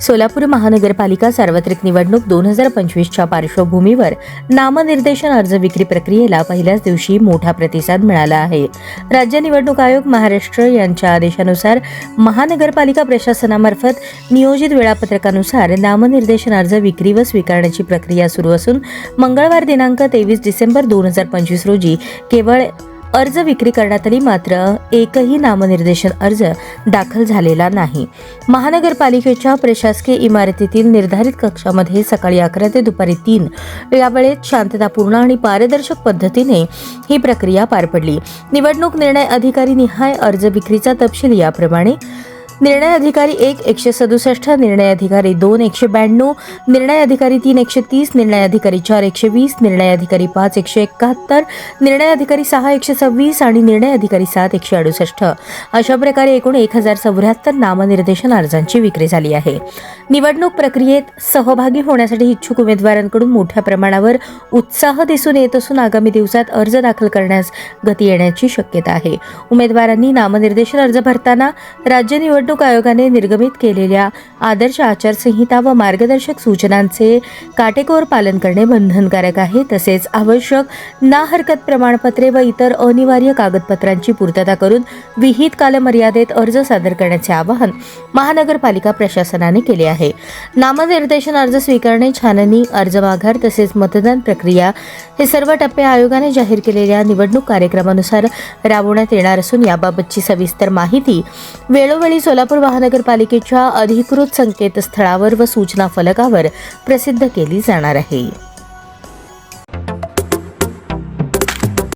सोलापूर महानगरपालिका सार्वत्रिक निवडणूक दोन हजार पंचवीसच्या पार्श्वभूमीवर नामनिर्देशन अर्ज विक्री प्रक्रियेला पहिल्याच दिवशी मोठा प्रतिसाद मिळाला आहे. राज्य निवडणूक आयोग महाराष्ट्र यांच्या आदेशानुसार महानगरपालिका प्रशासनामार्फत नियोजित वेळापत्रकानुसार नामनिर्देशन अर्ज विक्री व स्वीकारण्याची प्रक्रिया सुरू असून मंगळवार दिनांक तेवीस डिसेंबर दोन हजार पंचवीस रोजी केवळ अर्ज विक्री करण्यात आली मात्र एकही नामनिर्देशन अर्ज दाखल झालेला नाही. महानगरपालिकेच्या प्रशासकीय इमारतीतील निर्धारित कक्षामध्ये सकाळी अकरा ते दुपारी तीन या वेळेत शांततापूर्ण आणि पारदर्शक पद्धतीने ही प्रक्रिया पार पडली. निवडणूक निर्णय अधिकारी निहाय अर्ज विक्रीचा तपशील याप्रमाणे निर्णय अधिकारी एक एकशे सदुसष्ट निर्णय अधिकारी दोन एकशे ब्याण्णव निर्णय अधिकारी तीन एकशे तीस निर्णय अधिकारी चार एकशे वीस निर्णय अधिकारी पाच एकशे एकाहत्तर निर्णय अधिकारी सहा एकशे सव्वीस आणि निर्णय अधिकारी सात एकशे अडुसष्ट. अशा प्रकारे एकूण एक हजार चौऱ्याहत्तर नामनिर्देशन अर्जांची विक्री झाली आहे. निवडणूक प्रक्रियेत सहभागी होण्यासाठी इच्छुक उमेदवारांकडून मोठ्या प्रमाणावर उत्साह दिसून येत असून आगामी दिवसात अर्ज दाखल करण्यास गती येण्याची शक्यता आहे. उमेदवारांनी नामनिर्देशन अर्ज भरताना राज्य निवड निवडणूक आयोगाने निर्गमित केलेल्या आदर्श आचारसंहिता व मार्गदर्शक सूचनांचे काटेकोर पालन करणे बंधनकारक आहे. तसेच आवश्यक ना हरकत प्रमाणपत्रे व इतर अनिवार्य कागदपत्रांची पूर्तता करून विहित कालमर्यादेत अर्ज सादर करण्याचे आवाहन महानगरपालिका प्रशासनाने केले आहे. नामनिर्देशन अर्ज स्वीकारणे छाननी अर्ज माघार तसेच मतदान प्रक्रिया हे सर्व टप्पे आयोगाने जाहीर केलेल्या निवडणूक कार्यक्रमानुसार राबवण्यात येणार असून याबाबतची सविस्तर माहिती वेळोवेळी सोलापूर महानगरपालिकेच्या अधिकृत संकेतस्थळावर व सूचना फलकावर प्रसिद्ध केली जाणार आहे.